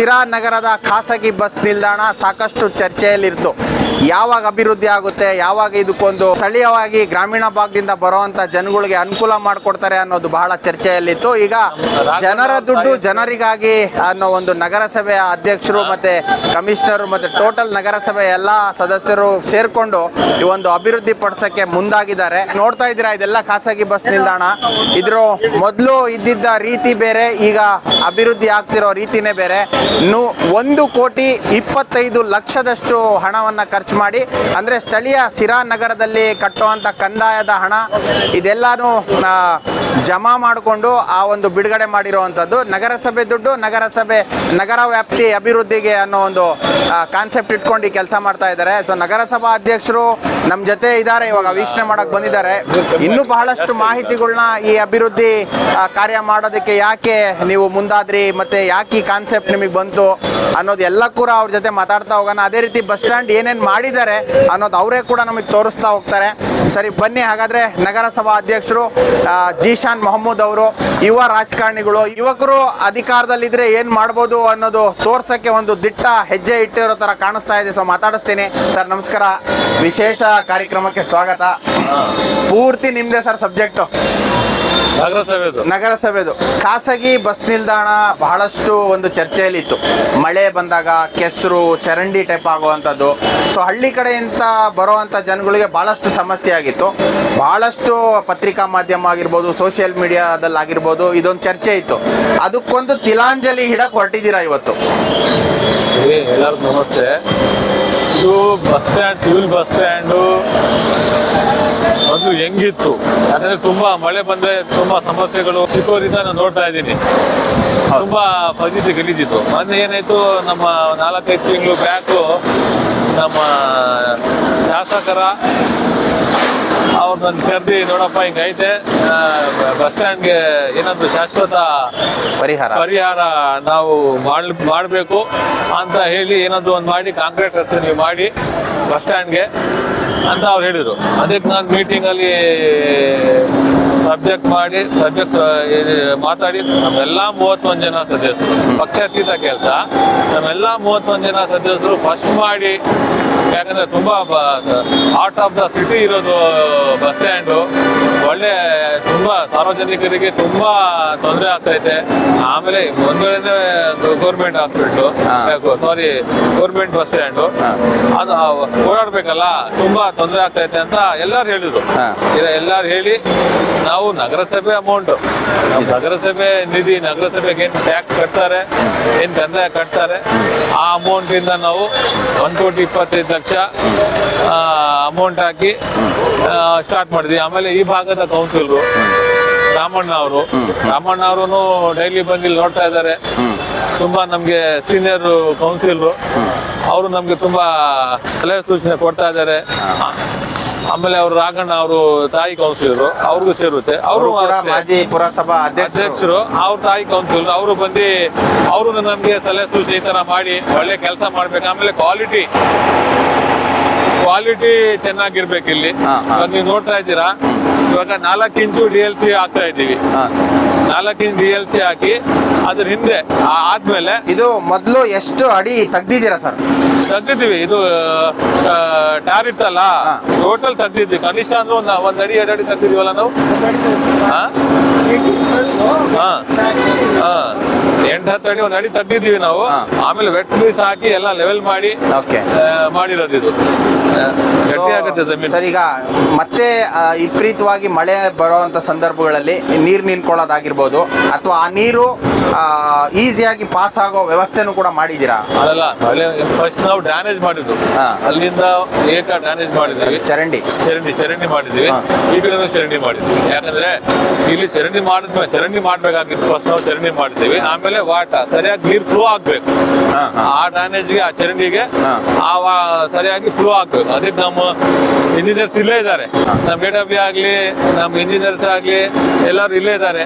ಶಿರಾ ನಗರದ ಖಾಸಗಿ ಬಸ್ ನಿಲ್ದಾಣ ಸಾಕಷ್ಟು ಚರ್ಚೆಯಲ್ಲಿತ್ತು. ಯಾವಾಗ ಅಭಿವೃದ್ಧಿ ಆಗುತ್ತೆ, ಯಾವಾಗ ಇದಕ್ಕೊಂದು ಸ್ಥಳೀಯವಾಗಿ ಗ್ರಾಮೀಣ ಭಾಗದಿಂದ ಬರುವಂತ ಜನಗಳಿಗೆ ಅನುಕೂಲ ಮಾಡಿಕೊಡ್ತಾರೆ ಅನ್ನೋದು ಬಹಳ ಚರ್ಚೆಯಲ್ಲಿತ್ತು. ಈಗ ಜನರ ದುಡ್ಡು ಜನರಿಗಾಗಿ ಅನ್ನೋ ಒಂದು ನಗರಸಭೆಯ ಅಧ್ಯಕ್ಷರು ಮತ್ತೆ ಕಮಿಷನರ್ ಮತ್ತೆ ಟೋಟಲ್ ನಗರಸಭೆ ಎಲ್ಲ ಸದಸ್ಯರು ಸೇರ್ಕೊಂಡು ಈ ಒಂದು ಅಭಿವೃದ್ಧಿ ಪಡಿಸಕ್ಕೆ ಮುಂದಾಗಿದ್ದಾರೆ. ನೋಡ್ತಾ ಇದ್ದೀರಾ, ಇದೆಲ್ಲ ಖಾಸಗಿ ಬಸ್ ನಿಲ್ದಾಣ. ಇದ್ರ ಮೊದಲು ಇದ್ದಿದ್ದ ರೀತಿ ಬೇರೆ, ಈಗ ಅಭಿವೃದ್ಧಿ ಆಗ್ತಿರೋ ರೀತಿನೇ ಬೇರೆ. ಒಂದು ಕೋಟಿ ಇಪ್ಪತ್ತೈದು ಲಕ್ಷದಷ್ಟು ಹಣವನ್ನ ಖರ್ಚು ಮಾಡಿ, ಅಂದ್ರೆ ಸ್ಥಳೀಯ ಸಿರಾ ನಗರದಲ್ಲಿ ಕಟ್ಟುವಂತ ಕಂದಾಯದ ಹಣ ಇದೆಲ್ಲಾನು ಜಮಾ ಮಾಡಿಕೊಂಡು ಆ ಒಂದು ಬಿಡುಗಡೆ ಮಾಡಿರುವಂಥದ್ದು ನಗರಸಭೆ ದುಡ್ಡು, ನಗರಸಭೆ ನಗರ ವ್ಯಾಪ್ತಿ ಅಭಿವೃದ್ಧಿಗೆ ಅನ್ನೋ ಒಂದು ಕಾನ್ಸೆಪ್ಟ್ ಇಟ್ಕೊಂಡು ಈ ಕೆಲಸ ಮಾಡ್ತಾ ಇದ್ದಾರೆ. ಸೊ ನಗರಸಭಾ ಅಧ್ಯಕ್ಷರು ನಮ್ಮ ಜೊತೆ ಇದ್ದಾರೆ, ಇವಾಗ ವೀಕ್ಷಣೆ ಮಾಡಕ್ಕೆ ಬಂದಿದ್ದಾರೆ. ಇನ್ನೂ ಬಹಳಷ್ಟು ಮಾಹಿತಿಗಳನ್ನ ಈ ಅಭಿವೃದ್ಧಿ ಕಾರ್ಯ ಮಾಡೋದಕ್ಕೆ ಯಾಕೆ ನೀವು ಮುಂದಾದ್ರಿ, ಮತ್ತೆ ಯಾಕೆ ಈ ಕಾನ್ಸೆಪ್ಟ್ ನಿಮಗೆ ಬಂತು ಅನ್ನೋದು ಎಲ್ಲ ಕೂಡ ಅವ್ರ ಜೊತೆ ಮಾತಾಡ್ತಾ ಹೋಗೋಣ. ಅದೇ ರೀತಿ ಬಸ್ ಸ್ಟ್ಯಾಂಡ್ ಏನೇನು ಮಾಡಿದ್ದಾರೆ ಅನ್ನೋದು ಅವರೇ ಕೂಡ ನಮಗೆ ತೋರಿಸ್ತಾ ಹೋಗ್ತಾರೆ. ಸರಿ ಬನ್ನಿ ಹಾಗಾದ್ರೆ ನಗರಸಭಾ ಅಧ್ಯಕ್ಷರು ಜೀಶಾನ್ ಮೊಹಮ್ಮದ್ ಅವರು ಯುವ ರಾಜಕಾರಣಿಗಳು ಯುವಕರು ಅಧಿಕಾರದಲ್ಲಿದ್ರೆ ಏನು ಮಾಡ್ಬೋದು ಅನ್ನೋದು ತೋರ್ಸೋಕ್ಕೆ ಒಂದು ದಿಟ್ಟ ಹೆಜ್ಜೆ ಇಟ್ಟಿರೋ ತರ ಕಾಣಿಸ್ತಾ ಇದೆ. ಸೊ ಮಾತಾಡಿಸ್ತೀನಿ. ಸರ್ ನಮಸ್ಕಾರ. ವಿಶೇಷ ಕಾರ್ಯಕ್ರಮಕ್ಕೆ ಸ್ವಾಗತ. ಪೂರ್ತಿ ನಿಮ್ಮದೇ ಸರ್ ಸಬ್ಜೆಕ್ಟು? ನಗರಸಭೆದು. ನಗರಸಭೆದು. ಖಾಸಗಿ ಬಸ್ ನಿಲ್ದಾಣ ಬಹಳಷ್ಟು ಒಂದು ಚರ್ಚೆಯಲ್ಲಿತ್ತು. ಮಳೆ ಬಂದಾಗ ಕೆಸರು ಚರಂಡಿ ಟೈಪ್ ಆಗುವಂಥದ್ದು. ಸೊ ಹಳ್ಳಿ ಕಡೆಯಿಂದ ಬರುವಂಥ ಜನಗಳಿಗೆ ಬಹಳಷ್ಟು ಸಮಸ್ಯೆ ಆಗಿತ್ತು. ಬಹಳಷ್ಟು ಪತ್ರಿಕಾ ಮಾಧ್ಯಮ ಆಗಿರ್ಬೋದು ಸೋಷಿಯಲ್ ಮೀಡಿಯಾದಲ್ಲಿ ಆಗಿರ್ಬೋದು ಇದೊಂದು ಚರ್ಚೆ ಇತ್ತು. ಅದಕ್ಕೊಂದು ತಿಲಾಂಜಲಿ ಹಿಡಕ್ ಹೊರಟಿದ್ದೀರಾ ಇವತ್ತು? ಎಲ್ಲರಿಗೂ ನಮಸ್ತೆ. ಇದು bus stand civil bus stand ಅದು ಹೆಂಗಿತ್ತು? ಯಾಕಂದ್ರೆ ತುಂಬಾ ಮಳೆ ಬಂದ್ರೆ ತುಂಬಾ ಸಮಸ್ಯೆಗಳು ಚಿಕ್ಕವರಿಂದ ನಾನು ನೋಡ್ತಾ ಇದ್ದೀನಿ. ತುಂಬಾ ಪರಿಸ್ಥಿತಿ ಗಲೀಜಿತ್ತು. ಮೊನ್ನೆ ಏನಾಯ್ತು, ನಮ್ಮ ನಾಲ್ಕೈದು ತಿಂಗಳು ಬ್ಯಾಕು ನಮ್ಮ ಶಾಸಕರ ಅವ್ರು ನನ್ನ ಕರೆದಿ ನೋಡಪ್ಪ ಹಿಂಗೈತೆ. ಬಸ್ ಸ್ಟ್ಯಾಂಡ್ಗೆ ಏನಾದ್ರು ಶಾಶ್ವತ ಪರಿಹಾರ. ಪರಿಹಾರ ನಾವು ಮಾಡ್ ಮಾಡಬೇಕು ಅಂತ ಹೇಳಿ ಏನಾದ್ರು ಒಂದು ಮಾಡಿ ಕಾಂಕ್ರೀಟ್ ರಸ್ತೆ ನೀವು ಮಾಡಿ ಬಸ್ ಸ್ಟ್ಯಾಂಡ್ಗೆ ಅಂತ ಅವ್ರು ಹೇಳಿದರು. ಅದಕ್ಕೆ ನಾನು ಮೀಟಿಂಗಲ್ಲಿ ಸಬ್ಜೆಕ್ಟ್ ಮಾಡಿ ಸಬ್ಜೆಕ್ಟ್ ಮಾತಾಡಿ ನಮ್ಮೆಲ್ಲ ಮೂವತ್ತೊಂದು ಜನ ಸದಸ್ಯರು. ಪಕ್ಷಾತೀತ ಕೆಲಸ. ನಮ್ಮೆಲ್ಲ ಮೂವತ್ತೊಂದು ಜನ ಸದಸ್ಯರು ಫಸ್ಟ್ ಮಾಡಿ ಯಾಕಂದ್ರೆ ತುಂಬಾ ಆರ್ಟ್ ಆಫ್ ದ ಸಿಟಿ ಇರೋದು ಬಸ್ ಸ್ಟ್ಯಾಂಡು ಒಳ್ಳೆ ತುಂಬಾ ಸಾರ್ವಜನಿಕರಿಗೆ ತುಂಬಾ ತೊಂದರೆ ಆಗ್ತೈತೆ ಆಮೇಲೆ ಮುಂದೆ government hospital. Sorry government bus stand ಅದು ಓಡಾಡ್ಬೇಕಲ್ಲ ತುಂಬಾ ತೊಂದರೆ ಆಗ್ತೈತೆ ಅಂತ ಎಲ್ಲಾರು ಹೇಳಿದ್ರು. ಎಲ್ಲಾರು ಹೇಳಿ ನಾವು ನಗರಸಭೆ ಅಮೌಂಟ್ ನಗರಸಭೆ ನಿಧಿ ನಗರಸಭೆಗೆ ಏನ್ ಟ್ಯಾಕ್ಸ್ ಕಟ್ತಾರೆ ಏನ್ ಕಂದಾಯ ಕಟ್ತಾರೆ ಆ ಅಮೌಂಟ್ ಇಂದ ನಾವು ಒಂದ್ ಕೋಟಿ ಇಪ್ಪತ್ತೈದು ಲಕ್ಷ ಅಮೌಂಟ್ ಹಾಕಿ ಸ್ಟಾರ್ಟ್ ಮಾಡಿದ್ವಿ. ಆಮೇಲೆ ಈ ಭಾಗದ ಕೌನ್ಸಿಲ್ರು ರಾಮಣ್ಣ ಅವರು ರಾಮಣ್ಣ ಅವರು ಡೈಲಿ ಬಂದು ನೋಡ್ತಾ ಇದ್ದಾರೆ. ತುಂಬಾ ನಮ್ಗೆ ಸೀನಿಯರ್ ಕೌನ್ಸಿಲ್ರು ಅವರು ನಮ್ಗೆ ತುಂಬಾ ಸಲಹೆ ಸೂಚನೆ ಕೊಡ್ತಾ ಇದ್ದಾರೆ. ಆಮೇಲೆ ಅವರು ರಾಘಣ್ಣ ಅವರು ತಾಯಿ ಕೌನ್ಸಿಲರು ಅವ್ರಿಗೂ ಸೇರುತ್ತೆ. ಅವರು ಮಾಜಿ ಪುರಸಭಾ ಅಧ್ಯಕ್ಷರು. ಅವ್ರ ತಾಯಿ ಕೌನ್ಸಿಲ್ ಅವರು ಬಂದು ಅವರು ನಮಗೆ ತಲೆ ಸೂಚನೆ ಈ ತರ ಮಾಡಿ ಒಳ್ಳೆ ಕೆಲಸ ಮಾಡ್ಬೇಕು. ಆಮೇಲೆ ಕ್ವಾಲಿಟಿ ಕ್ವಾಲಿಟಿ ಚೆನ್ನಾಗಿರ್ಬೇಕು ಇಲ್ಲಿ. ನೀವು ನೋಡ್ತಾ ಇದ್ದೀರಾ? ಇವಾಗ ನಾಲ್ಕು ಇಂಚು ಡಿ ಎಲ್ ಸಿ ಹಾಕ್ತಾ ಇದ್ದೀವಿ. ನಾಲ್ಕು ಇಂಚು ಡಿ ಎಲ್ ಸಿ ಹಾಕಿ ಅದ್ರ ಹಿಂದೆ ಆದ್ಮೇಲೆ ಇದು ಮೊದಲು ಎಷ್ಟು ಅಡಿ ತೆಗ್ದಿದ್ದೀರಾ ಸರ್? ತೆಗ್ದಿದ್ದೀವಿ. ಇದು ಟ್ಯಾರ್ ಇತ್ತಲ್ಲ? ಟೋಟಲ್ ತೆಗ್ದಿದ್ವಿ. ಕನಿಷ್ಠ ಅಂದ್ರೆ ಒಂದ್ ಒಂದ್ ಅಡಿ ಎರಡು ಅಡಿ ತೆಗ್ದಿದೀವಲ್ಲ ನಾವು? ಹಾ? ಹಾ. ಎಂಟ್ ಹತ್ತು ಅಡಿ ಒಂದ್ ಅಡಿ ತೆಗ್ದಿದ್ದೀವಿ ನಾವು. ಆಮೇಲೆ ವೆಟ್ ಪೀಸ್ ಹಾಕಿ ಎಲ್ಲ ಲೆವೆಲ್ ಮಾಡಿ ಓಕೆ. ಮಾಡಿರೋದು ಇದು. ಗಟ್ಟಿ ಆಗುತ್ತೆ ಜಮೀನು. ಸರ್ ಈಗ ಮತ್ತೆ ಆ, ವಿಪರೀತವಾಗಿ ಮಳೆ ಬರುವಂತ ಸಂದರ್ಭಗಳಲ್ಲಿ ನೀರು ನಿಂತ್ಕೊಳ್ಳೋದಾಗಿರ್ಬೋದು ಅಥವಾ ಆ ನೀರು ಈಸಿಯಾಗಿ ಪಾಸ್ ಆಗೋ ವ್ಯವಸ್ಥೆನೂ ಕೂಡ ಮಾಡಿದ್ದೀರಾ? ಅದಲ್ಲ ಫಸ್ಟ್ ನಾವು ಡ್ಯಾನೇಜ್ ಮಾಡಿದ್ದು. ಹಾ. ಅಲ್ಲಿಂದ ಏಕ ಡ್ಯಾನೇಜ್ ಮಾಡಿದ್ವಿ ಚರಂಡಿ. ಚರಂಡಿ ಚರಂಡಿ ಮಾಡಿದ್ವಿ ಹಾ. ಈ ಕಡೆನೂ ಚರಂಡಿ ಮಾಡಿದ್ವಿ ಯಾಕಂದ್ರೆ ಇಲ್ಲಿ ಚರಂಡಿ ಮಾಡಿದ್ಮೇಲೆ ಚರಂಡಿ ಮಾಡ್ಬೇಕಾಗಿತ್ತು. ಫಸ್ಟ್ ನಾವು ಚರಂಡಿ ಮಾಡಿದ್ವಿ ಆಮೇಲೆ ವಾಟ ಸರಿಯಾಗಿ ನೀರ್ ಫ್ಲೋ ಆಗ್ಬೇಕು. ಆ ಡ್ಯಾನೇಜ್ಗೆ ಆ ಚರಂಡಿಗೆ ಆ ಸರಿಯಾಗಿ ಫ್ಲೋ ಆಗ್ಬೇಕು. ಅದಕ್ಕೆ ನಮ್ಮ ಇಂಜಿನಿಯರ್ಸ್ ಇಲ್ಲೇ ಇದ್ದಾರೆ. ನಮ್ ಎ ಡಬ್ಲ್ಯೂ ಆಗ್ಲಿ ನಮ್ ಇಂಜಿನಿಯರ್ಸ್ ಆಗ್ಲಿ ಎಲ್ಲರೂ ಇಲ್ಲೇ ಇದ್ದಾರೆ.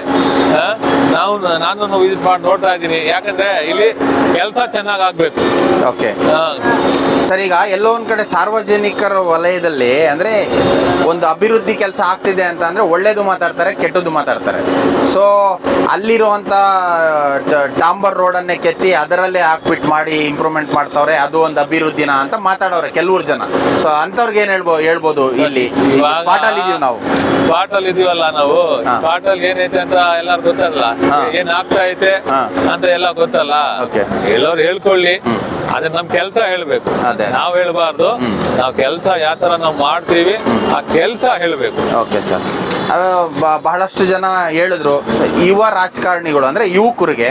ನಾವು ನಾನು ವಿಸಿಟ್ ಮಾಡಿ ನೋಡ್ತಾ ಇದ್ದೀನಿ. ಯಾಕಂದ್ರೆ ಇಲ್ಲಿ ಕೆಲಸ ಚೆನ್ನಾಗ್ ಆಗ್ಬೇಕು. ಓಕೆ ಸರ್ ಈಗ ಎಲ್ಲೋ ಒಂದು ಕಡೆ ಸಾರ್ವಜನಿಕರ ವಲಯದಲ್ಲಿ ಅಂದ್ರೆ ಒಂದು ಅಭಿವೃದ್ಧಿ ಕೆಲಸ ಆಗ್ತಿದೆ ಅಂತ ಅಂದರೆ ಒಳ್ಳೇದು ಮಾತಾಡ್ತಾರೆ ಕೆಟ್ಟದ್ದು ಮಾತಾಡ್ತಾರೆ. ಸೊ ಅಲ್ಲಿರುವಂಥ ಡಾಂಬರ್ ರೋಡನ್ನೇ ಕೆತ್ತಿ ಅದರಲ್ಲೇ ಹಾಕ್ಬಿಟ್ಟು ಮಾಡಿ ಇಂಪ್ರೂವ್ಮೆಂಟ್ ಮಾಡ್ತಾವ್ರೆ ಅದು ಒಂದು ಅಭಿವೃದ್ಧಿನ ಅಂತ ಮಾತಾಡೋರೆ ಕೆಲವ್ರು ಜನ. ಸೊ ಅಂಥವ್ರಿಗೆ ಏನು ಹೇಳ್ಬೋದು ಹೇಳ್ಬೋದು ಇಲ್ಲಿ? ಸ್ಪಾಟಲ್ಲಿ ಇದೀವಿ ನಾವು. ಸ್ಪಾಟಲ್ಲಿ ಇದೀವಲ್ಲ ನಾವು? ಸ್ಪಾಟಲ್ಲಿ ಏನೈತೆ ಅಂತ ಎಲ್ಲರು ಗೊತ್ತಲ್ಲ? ಏನಾಗ್ತಾ ಏನ್ ಆಗ್ತಾ ಐತೆ ಅಂತ ಎಲ್ಲ ಗೊತ್ತಲ್ಲ? ಎಲ್ಲರೂ ಹೇಳ್ಕೊಳ್ಳಿ. ಅದೇ ನಮ್ ಕೆಲಸ ಹೇಳ್ಬೇಕು. ಅದೇ. ನಾವ್ ಹೇಳ್ಬಾರ್ದು. ನಾವ್ ಕೆಲಸ ಯಾವ ತರ ನಾವ್ ಮಾಡ್ತೀವಿ ಆ ಕೆಲಸ ಹೇಳ್ಬೇಕು. Okay sir. ಬಹಳಷ್ಟು ಜನ ಹೇಳಿದ್ರು. ಯುವ ರಾಜಕಾರಣಿಗಳು ಅಂದ್ರೆ ಯುವಕರಿಗೆ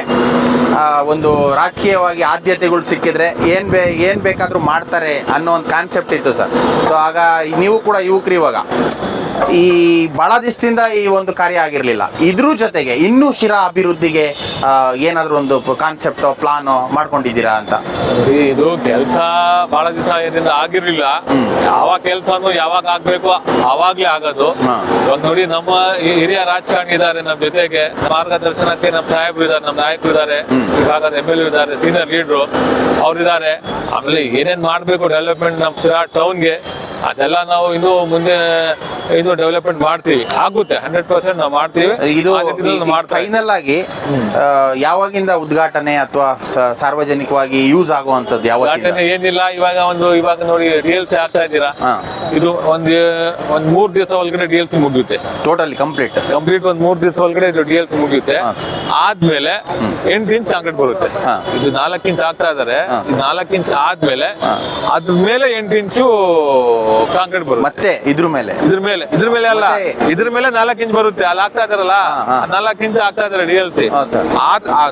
ಒಂದು ರಾಜಕೀಯವಾಗಿ ಆದ್ಯತೆಗಳು ಸಿಕ್ಕಿದ್ರೆ ಏನು ಬೇ ಏನ್ ಬೇಕಾದರೂ ಮಾಡ್ತಾರೆ ಅನ್ನೋ ಒಂದು ಕಾನ್ಸೆಪ್ಟ್ ಇತ್ತು ಸರ್. ಸೊ ಆಗ ನೀವು ಕೂಡ ಯುವಕರು ಇವಾಗ. ಈ ಬಹಳ ದಿವಸದಿಂದ ಈ ಒಂದು ಕಾರ್ಯ ಆಗಿರಲಿಲ್ಲ. ಇದ್ರ ಜೊತೆಗೆ ಇನ್ನೂ ಶಿರಾ ಅಭಿವೃದ್ಧಿಗೆ ಏನಾದರೂ ಒಂದು ಕಾನ್ಸೆಪ್ಟ್ ಪ್ಲಾನ್ ಮಾಡ್ಕೊಂಡಿದ್ದೀರಾ ಅಂತ? ಇದು ಕೆಲಸ ಬಹಳ ದಿವಸ ಇದರಿಂದ ಆಗಿರ್ಲಿಲ್ಲ. ಯಾವ ಕೆಲ್ಸನು ಯಾವಾಗ ಆಗ್ಬೇಕು ಅವಾಗ್ಲೇ ಆಗೋದು. ಇವಾಗ ನೋಡಿ ನಮ್ಮ ಈ ಹಿರಿಯ ರಾಜಕಾರಣಿ ಇದ್ದಾರೆ ನಮ್ಮ ಜೊತೆಗೆ. ಮಾರ್ಗದರ್ಶನಕ್ಕೆ ನಮ್ಮ ಸಾಹೇಬ್ ಇದ್ದಾರೆ ನಮ್ಮ ನಾಯಕರು ಇದಾರೆ ವಿಭಾಗದ ಎಂ ಎಲ್ ಇದ್ದಾರೆ ಸೀನಿಯರ್ ಲೀಡರ್ ಅವ್ರು ಇದಾರೆ ಆಮೇಲೆ ಏನೇನ್ ಮಾಡ್ಬೇಕು ಡೆವಲಪ್ಮೆಂಟ್ ನಮ್ಮ ಶಿರಾ ಟೌನ್ಗೆ ಅದೆಲ್ಲ ನಾವು ಇನ್ನು ಮುಂದೆ ಇದು ಡೆವಲಪ್ಮೆಂಟ್ ಮಾಡ್ತೀವಿ. ಆಗುತ್ತೆ ಹಂಡ್ರೆಡ್ ಪರ್ಸೆಂಟ್ ನಾವು ಮಾಡ್ತೀವಿ. ಇದು. ಫೈನಲ್ ಆಗಿ ಯಾವಾಗಿಂದ ಉದ್ಘಾಟನೆ ಅಥವಾ ಸಾರ್ವಜನಿಕವಾಗಿ ಯೂಸ್ ಆಗುವಂತದ್ದು ಯಾವ ಉದ್ಘಾಟನೆ ಏನಿಲ್ಲ ಇವಾಗ ಒಂದು ಇವಾಗ ನೋಡಿ ಡಿ ಎಲ್ ಸಿ ಆಗ್ತಾ ಇದ್ದೀರಾ? ಇದು ಒಂದ್ ಒಂದ್ ಮೂರ್ ದಿವಸ ಒಳಗಡೆ ಡಿ ಎಲ್ ಸಿ ಮುಗಿಯುತ್ತೆ. ಟೋಟಲಿ ಕಂಪ್ಲೀಟ್ ಕಂಪ್ಲೀಟ್ ಒಂದ್ ಮೂರ್ ದಿವಸ ಒಳಗಡೆ ಇದು ಡಿ ಎಲ್ ಸಿ ಮುಗಿಯುತ್ತೆ ಆದ್ಮೇಲೆ ಎಂಟ್ ಇಂಚ್ ಕಾಂಕ್ರೀಟ್ ಬರುತ್ತೆ. ಇದು ನಾಲ್ಕು ಇಂಚ್ ಆಗ್ತಾ ಇದಾರೆ. ನಾಲ್ಕು ಇಂಚ್ ಆದ್ಮೇಲೆ ಅದ್ರ ಮೇಲೆ ಎಂಟು ಇಂಚು ಕಾಂಕ್ರೀಟ್ ಬರುತ್ತೆ. ಮತ್ತೆ ಇದ್ರ ಮೇಲೆ? ಇದ್ರ ಮೇಲೆ ಇದ್ರ ಮೇಲೆ ಅಲ್ಲ. ಇದ್ರ ಮೇಲೆ ನಾಲ್ಕು ಇಂಚ್ ಬರುತ್ತೆ. ಅಲ್ಲಿ ಆಗ್ತಾ ಇದಾರಲ್ಲ. ನಾಲ್ಕು ಇಂಚ್ ಆಗ್ತಾ ಇದಾರೆ D L C sir.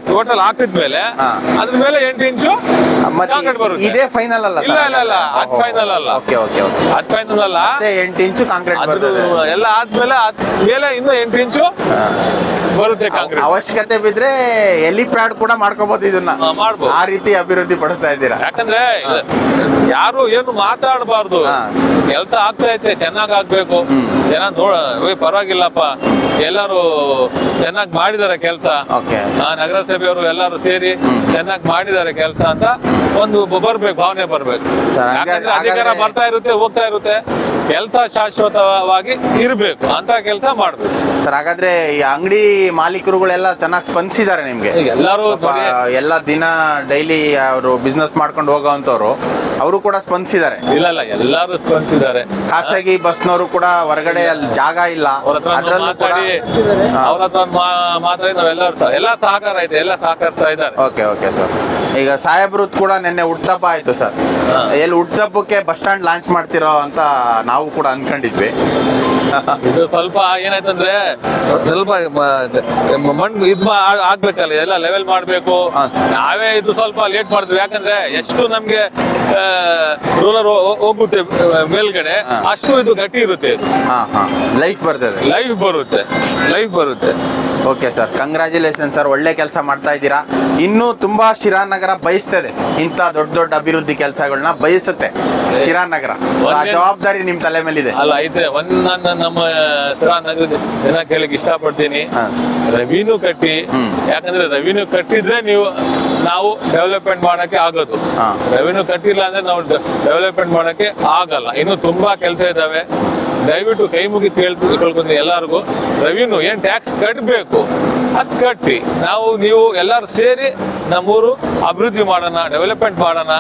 Total ಹಾಕಿದ್ಮೇಲೆ ಹಾ. ಅದ್ರ ಮೇಲೆ ಎಂಟು ಇಂಚು ಇದೇ ಫೈನಲ್ ಅಲ್ಲ ಇಲ್ಲ, ಇಲ್ಲ, ಇಲ್ಲ. ಅದ್ ಫೈನಲ್ ಅಲ್ಲ. Okay okay okay. ಅದ್ ಫೈನಲ್ ಅಲ್ಲ. ಎಂಟು ಇಂಚು ಕಾಂಕ್ರೀಟ್ ಬರ್ತದೆ. ಎಲ್ಲ ಆದ್ಮೇಲೆ ಮೇಲೆ ಇನ್ನು ಎಂಟು ಇಂಚು ಬರುತ್ತೆ ಕಾಂಕ್ರೀಟ್ ಅವಶ್ಯಕತೆ ಬಿದ್ರೆ ಎಲಿಪ್ಯಾಡ್ ಕೂಡ ಮಾಡ್ಕೋಬಹುದು ಇದನ್ನ. ಮಾಡ್ಬೋದು. ಆ ರೀತಿ ಅಭಿವೃದ್ಧಿ ಪಡಿಸ್ತಾ ಇದ್ದೀರಾ. ಯಾಕಂದ್ರೆ ಯಾರು ಏನು ಮಾತಾಡಬಾರ್ದು. ಕೆಲಸ ಆಗ್ತಾ ಐತೆ ಚೆನ್ನಾಗ್ ಆಗ್ಬೇಕು. ಜನ ನೋಡ ಪರವಾಗಿಲ್ಲಪ್ಪ. ಎಲ್ಲರೂ ಚೆನ್ನಾಗ್ ಮಾಡಿದಾರೆ ಕೆಲಸ. ಓಕೆ. ನಗರಸಭೆಯವರು ಎಲ್ಲರೂ ಸೇರಿ ಚೆನ್ನಾಗ್ ಮಾಡಿದ್ದಾರೆ ಕೆಲಸ ಅಂತ ಒಂದು ಬರ್ಬೇಕು ಭಾವನೆ ಬರ್ಬೇಕು. ಅಧಿಕಾರ ಬರ್ತಾ ಇರುತ್ತೆ ಹೋಗ್ತಾ ಇರುತ್ತೆ. ಕೆಲಸ ಶಾಶ್ವತವಾಗಿ ಇರ್ಬೇಕು ಅಂತ ಕೆಲಸ ಮಾಡಬೇಕು. ಸರ್ ಹಾಗಾದ್ರೆ ಈ ಅಂಗಡಿ ಮಾಲೀಕರುಗಳೆಲ್ಲ ಚೆನ್ನಾಗಿ ಸ್ಪಂದಿಸಿದ್ದಾರೆ ನಿಮ್ಗೆ? ಎಲ್ಲರೂ ಎಲ್ಲ ದಿನ ಡೈಲಿ ಅವರು ಬಿಸ್ನೆಸ್ ಮಾಡ್ಕೊಂಡು ಹೋಗೋವಂಥವ್ರು ಅವರು ಕೂಡ ಸ್ಪಂದಿಸಿದ್ದಾರೆ? ಇಲ್ಲ ಇಲ್ಲ ಎಲ್ಲರೂ ಸ್ಪಂದಿಸಿದ್ದಾರೆ. ಖಾಸಗಿ ಬಸ್ನವರು ಕೂಡ ಹೊರಗಡೆ ಅಲ್ಲಿ ಜಾಗ ಇಲ್ಲ. ಅದರಲ್ಲೂ ಕೂಡ. ಅವ್ರ ಹತ್ರ ಮಾತಾಡಿ ನಾವೆಲ್ಲರೂ ಎಲ್ಲ ಸಹಕಾರ ಇದೆ ಎಲ್ಲ ಸಹಕರಿಸ್ತಾ ಇದ್ದಾರೆ. Okay okay sir. ಈಗ ಸಾಹೇಬ್ರದ್ದು ಕೂಡ ನಿನ್ನೆ ಹುಟ್ಟಪ್ಪ ಆಯ್ತು ಸರ್. ಎಲ್ಲಿ ಹುಟ್ಟದಬ್ಬಕ್ಕೆ ಬಸ್ ಸ್ಟ್ಯಾಂಡ್ ಲಾಂಚ್ ಮಾಡ್ತಿರೋ ಅಂತ ನಾವು ಕೂಡ ಅನ್ಕೊಂಡಿದ್ವಿ. ಇದು ಸ್ವಲ್ಪ ಏನಾಯ್ತಂದ್ರೆ ಸ್ವಲ್ಪ ಮಣ್ಣು ಇದ್ ಆಗ್ಬೇಕಲ್ಲ ಎಲ್ಲ ಲೆವೆಲ್ ಮಾಡ್ಬೇಕು. ನಾವೇ ಇದು ಸ್ವಲ್ಪ ಲೇಟ್ ಮಾಡಿದ್ವಿ ಯಾಕಂದ್ರೆ ಎಷ್ಟು ನಮ್ಗೆ ರೋಲರ್ ಹೋಗುತ್ತೆ ಮೇಲ್ಗಡೆ ಅಷ್ಟು ಇದು ಗಟ್ಟಿ ಇರುತ್ತೆ. ಲೈಫ್ ಬರ್ತದೆ. ಲೈಫ್ ಬರುತ್ತೆ. ಲೈಫ್ ಬರುತ್ತೆ. ಓಕೆ ಸರ್ ಕಂಗ್ರ್ಯಾಚುಲೇಷನ್ ಸರ್ ಒಳ್ಳೆ ಕೆಲಸ ಮಾಡ್ತಾ ಇದ್ದೀರಾ. ಇನ್ನೂ ತುಂಬಾ ಶಿರಾನಗರ ಬಯಸ್ತದೆ. ಇಂಥ ದೊಡ್ಡ ದೊಡ್ಡ ಅಭಿವೃದ್ಧಿ ಕೆಲಸಗಳನ್ನ ಬಯಸುತ್ತೆ. ಶಿರಾನಗರ. ಆ ಜವಾಬ್ದಾರಿ ನಿಮ್ ತಲೆ ಮೇಲಿದೆ. ಅಲ್ಲ ಐತೆ ಒಂದ್ ನಾನು ನಮ್ಮ ನಗರದ ಜನ ಕೇಳಕ್ ಇಷ್ಟಪಡ್ತೀನಿ. ಹಾ. ರೆವಿನ್ಯೂ ಕಟ್ಟಿ. ಯಾಕಂದ್ರೆ ರೆವಿನ್ಯೂ ಕಟ್ಟಿದ್ರೆ ನೀವು ನಾವು ಡೆವಲಪ್ಮೆಂಟ್ ಮಾಡಕ್ಕೆ ಆಗೋದು. ಹಾ. ರೆವಿನ್ಯೂ ಕಟ್ಟಿಲ್ಲ ಅಂದ್ರೆ ನಾವು ಡೆವಲಪ್ಮೆಂಟ್ ಮಾಡಕ್ಕೆ ಆಗಲ್ಲ. ಇನ್ನು ತುಂಬಾ ಕೆಲಸ ಇದಾವೆ. ದಯವಿಟ್ಟು ಕೈ ಮುಗಿ ಕೇಳ್ಕೊಂಡು ಎಲ್ಲರಿಗೂ. ರೆವಿನ್ಯೂ ಏನು ಟ್ಯಾಕ್ಸ್ ಕಟ್ಟಬೇಕು ಅದು ಕಟ್ಟಿ. ನಾವು ನೀವು ಎಲ್ಲರೂ ಸೇರಿ ನಮ್ಮೂರು ಅಭಿವೃದ್ಧಿ ಮಾಡೋಣ ಡೆವಲಪ್ಮೆಂಟ್ ಮಾಡೋಣ.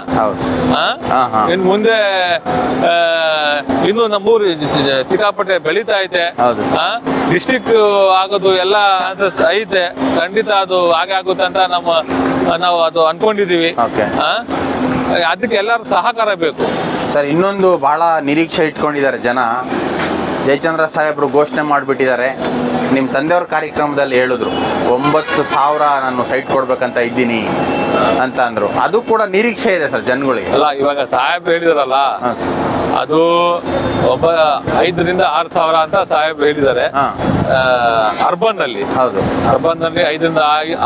ಇನ್ ಮುಂದೆ ಇನ್ನು ನಮ್ಮೂರು ಸಿಕ್ಕಾಪಟ್ಟೆ ಬೆಳೀತಾ ಐತೆ. ಡಿಸ್ಟಿಕ್ ಆಗೋದು ಎಲ್ಲ ಐತೆ. ಖಂಡಿತ ಅದು ಹಾಗೆ ಆಗುತ್ತೆ ಅಂತ ನಮ್ಮ ನಾವು ಅದು ಅನ್ಕೊಂಡಿದೀವಿ. ಅದಕ್ಕೆ ಎಲ್ಲರೂ ಸಹಕಾರ ಬೇಕು. ಸರ್ ಇನ್ನೊಂದು ಬಹಳ ನಿರೀಕ್ಷೆ ಇಟ್ಕೊಂಡಿದ್ದಾರೆ ಜನ. ಜಯಚಂದ್ರ ಸಾಹೇಬ್ರು ಘೋಷಣೆ ಮಾಡಿಬಿಟ್ಟಿದ್ದಾರೆ. ನಿಮ್ಮ ತಂದೆಯವ್ರ ಕಾರ್ಯಕ್ರಮದಲ್ಲಿ ಹೇಳಿದ್ರು ಒಂಬತ್ತು ಸಾವಿರ ನಾನು ಸೈಟ್ ಕೊಡ್ಬೇಕಂತ ಇದ್ದೀನಿ ಅಂತ ಅಂದ್ರು. ಅದು ಕೂಡ ನಿರೀಕ್ಷೆ ಇದೆ ಸರ್ ಜನಗಳಿಗೆ. ಅಲ್ಲ ಇವಾಗ ಸಾಹೇಬ್ ಹೇಳಿದಾರಲ್ಲ ಅದು ಒಬ್ಬ ಐದರಿಂದ ಆರು ಸಾವಿರ ಅಂತ ಸಾಹೇಬ್ ಹೇಳಿದ್ದಾರೆ. ಅರ್ಬನ್ನಲ್ಲಿ ಹೌದು. ಅರ್ಬನ್ನಲ್ಲಿ ಐದರಿಂದ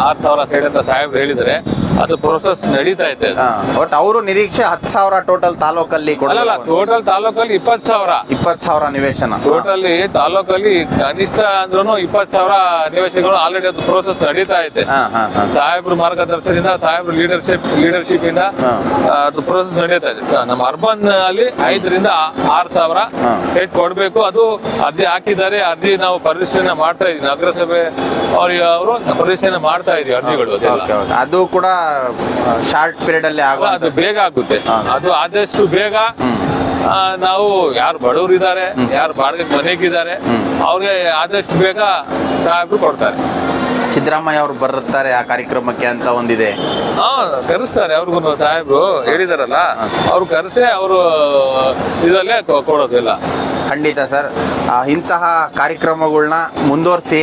ಆರು ಸಾವಿರ ಸೈಡ್ ಅಂತ ಸಾಹೇಬ್ ಹೇಳಿದ್ರೆ ಅದು ಪ್ರೊಸೆಸ್ ನಡೀತಾ ಇದೆ ಹಾ ಒಟ್ಟು ಅವರು ನಿರೀಕ್ಷೆ ಹತ್ ಸಾವಿರ ಟೋಟಲ್ ತಾಲೂಕಲ್ಲಿ ಕೊಡಲ್ಲ ಟೋಟಲ್ ತಾಲೂಕಲ್ಲಿ ಇಪ್ಪತ್ ಸಾವಿರ. ಇಪ್ಪತ್ ಸಾವಿರ ನಿವೇಶನ. ಟೋಟಲಿ ತಾಲೂಕಲ್ಲಿ ಕನಿಷ್ಠ ಅಂದ್ರೂ ಇಪ್ಪತ್ ಸಾವಿರ ನಿವೇಶನಗಳು ಆಲ್ರೆಡಿ ಅದು ಪ್ರೋಸೆಸ್ ನಡೀತಾ ಇದೆ. ಸಾಹೇಬ್ರ ಮಾರ್ಗದರ್ಶನದಿಂದ ಸಾಹೇಬ್ರ ಲೀಡರ್ಶಿಪ್ ಲೀಡರ್ಶಿಪ್ ಇಂದ ಅದು ಪ್ರೋಸೆಸ್ ನಡೀತಾ ಇದೆ. ನಮ್ಮ ಅರ್ಬನ್ ಅಲ್ಲಿ ಐದರಿಂದ ಆರ್ ಸಾವಿರ ರೇಟ್ ಕೊಡಬೇಕು. ಅದು ಅರ್ಜಿ ಹಾಕಿದ್ದಾರೆ. ಅರ್ಜಿ ನಾವು ಪರಿಶೀಲನೆ ಮಾಡ್ತಾ ಇದೀವಿ. ನಗರಸಭೆ ಅವರು ಪರಿಶೀಲನೆ ಮಾಡ್ತಾ ಇದೀವಿ ಅರ್ಜಿಗಳು ಅದು ಕೂಡ ಶಾರ್ಟ್ ಪೀರಿಯಡ್ ಅಲ್ಲಿ ಅಲ್ಲ, ಅದು ಬೇಗ ಆಗುತ್ತೆ. ಅದು ಆದಷ್ಟು ಬೇಗ ನಾವು ಯಾರು ಬಡವರು ಇದ್ದಾರೆ ಯಾರು ಬಾಡಿಗೆ ಮನೆಗಿದ್ದಾರೆ ಅವ್ರಿಗೆ ಆದಷ್ಟು ಬೇಗ ಸಾಹೇಬ್ರು ಕೊಡ್ತಾರೆ. ಸಿದ್ದರಾಮಯ್ಯ ಅವರು ಬರುತ್ತಾರೆ ಆ ಕಾರ್ಯಕ್ರಮಕ್ಕೆ ಅಂತ ಒಂದಿದೆ. ಹಾ ಕರೆಸ್ತಾರೆ ಅವ್ರಿಗೂ ಸಾಹೇಬ್ರು ಹೇಳಿದಾರಲ್ಲ ಅವ್ರು ಕರೆಸೇ ಅವರು ಇದರಲ್ಲೇ ಕೊಡೋದಿಲ್ಲ. ಖಂಡಿತ ಸರ್. ಇಂತಹ ಕಾರ್ಯಕ್ರಮಗಳನ್ನ ಮುಂದುವರಿಸಿ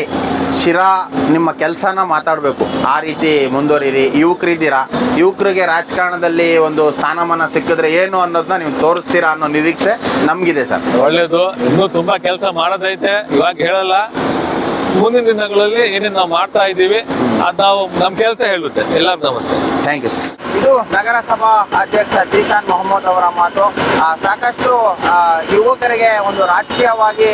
ಶಿರಾ ನಿಮ್ಮ ಕೆಲಸನ ಮಾತಾಡಬೇಕು. ಆ ರೀತಿ ಮುಂದುವರಿರಿ. ಯುವಕರಿದ್ದೀರಾ? ಯುವಕರಿಗೆ ರಾಜಕಾರಣದಲ್ಲಿ ಒಂದು ಸ್ಥಾನಮಾನ ಸಿಕ್ಕಿದ್ರೆ ಏನು ಅನ್ನೋದನ್ನ ನೀವು ತೋರಿಸ್ತೀರಾ ಅನ್ನೋ ನಿರೀಕ್ಷೆ ನಮಗಿದೆ ಸರ್. ಒಳ್ಳೇದು. ಇನ್ನೂ ತುಂಬಾ ಕೆಲಸ ಮಾಡೋದೈತೆ. ಇವಾಗ ಹೇಳಲ್ಲ. ಮುಂದಿನ ದಿನಗಳಲ್ಲಿ ಏನೇನು ನಾವು ಮಾಡ್ತಾ ಇದ್ದೀವಿ. ಅದು ನಾವು ನಮ್ಮ ಕೆಲಸ ಹೇಳುತ್ತೆ. ಎಲ್ಲರೂ ನಮಸ್ತೆ. ಥ್ಯಾಂಕ್ ಯು ಸರ್ ಇದು ನಗರಸಭಾ ಅಧ್ಯಕ್ಷ ಜೀಶಾನ್ ಮೊಹಮ್ಮದ್ ಅವರ ಮಾತು. ಸಾಕಷ್ಟು ಯುವಕರಿಗೆ ಒಂದು ರಾಜಕೀಯವಾಗಿ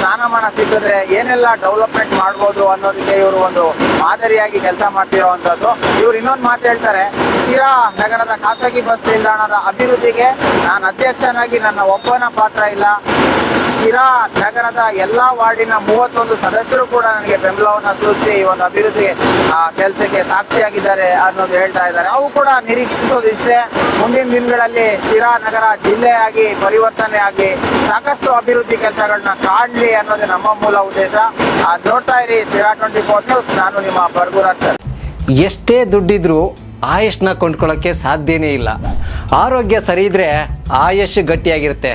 ಸ್ಥಾನಮಾನ ಸಿಕ್ಕಿದ್ರೆ ಏನೆಲ್ಲ ಡೆವಲಪ್ಮೆಂಟ್ ಮಾಡ್ಬೋದು ಅನ್ನೋದಕ್ಕೆ ಇವರು ಒಂದು ಮಾದರಿಯಾಗಿ ಕೆಲಸ ಮಾಡ್ತಿರುವಂತದ್ದು ಇವ್ರು ಇನ್ನೊಂದು ಮಾತು ಹೇಳ್ತಾರೆ, ಶಿರಾ ನಗರದ ಖಾಸಗಿ ಬಸ್ ನಿಲ್ದಾಣದ ಅಭಿವೃದ್ಧಿಗೆ ನಾನು ಅಧ್ಯಕ್ಷನಾಗಿ ನನ್ನ ಒಬ್ಬನ ಪಾತ್ರ ಇಲ್ಲ. ಶಿರಾ ನಗರದ ಎಲ್ಲಾ ವಾರ್ಡಿನ ಮೂವತ್ತೊಂದು ಸದಸ್ಯರು ಕೂಡ ನನಗೆ ಬೆಂಬಲವನ್ನ ಸೂಚಿಸಿ ಈ ಒಂದು ಅಭಿವೃದ್ಧಿ ಕೆಲಸಕ್ಕೆ ಸಾಕ್ಷಿಯಾಗಿದ್ದಾರೆ ಅನ್ನೋದು ಹೇಳ್ತಾ ಇದ್ದಾರೆ. ನಾವು ಕೂಡ ನಿರೀಕ್ಷಿಸೋದು ಇಷ್ಟೇ ಮುಂದಿನ ದಿನಗಳಲ್ಲಿ ಶಿರಾ ನಗರ ಜಿಲ್ಲೆಯಾಗಿ ಪರಿವರ್ತನೆ ಆಗಿ ಸಾಕಷ್ಟು ಅಭಿವೃದ್ಧಿ ಕೆಲಸಗಳನ್ನ ಕಾಣಲಿ ಅನ್ನೋದೇ ನಮ್ಮ ಮೂಲ ಉದ್ದೇಶ. ನೋಡ್ತಾ ಇರಿ ಶಿರಾ ಟ್ವೆಂಟಿ ಫೋರ್ ನ್ಯೂಸ್. ನಾನು ನಿಮ್ಮ ಬರ್ಗೂರ್ ಹರ್ಷದ್ ಎಷ್ಟೇ ದುಡ್ಡಿದ್ರು ಆಯುಷ್ನ ಕೊಂಡ್ಕೊಳ್ಳೋಕ್ಕೆ ಸಾಧ್ಯನೇ ಇಲ್ಲ. ಆರೋಗ್ಯ ಸರಿ ಇದ್ರೆ ಆಯುಷ್ ಗಟ್ಟಿಯಾಗಿರುತ್ತೆ.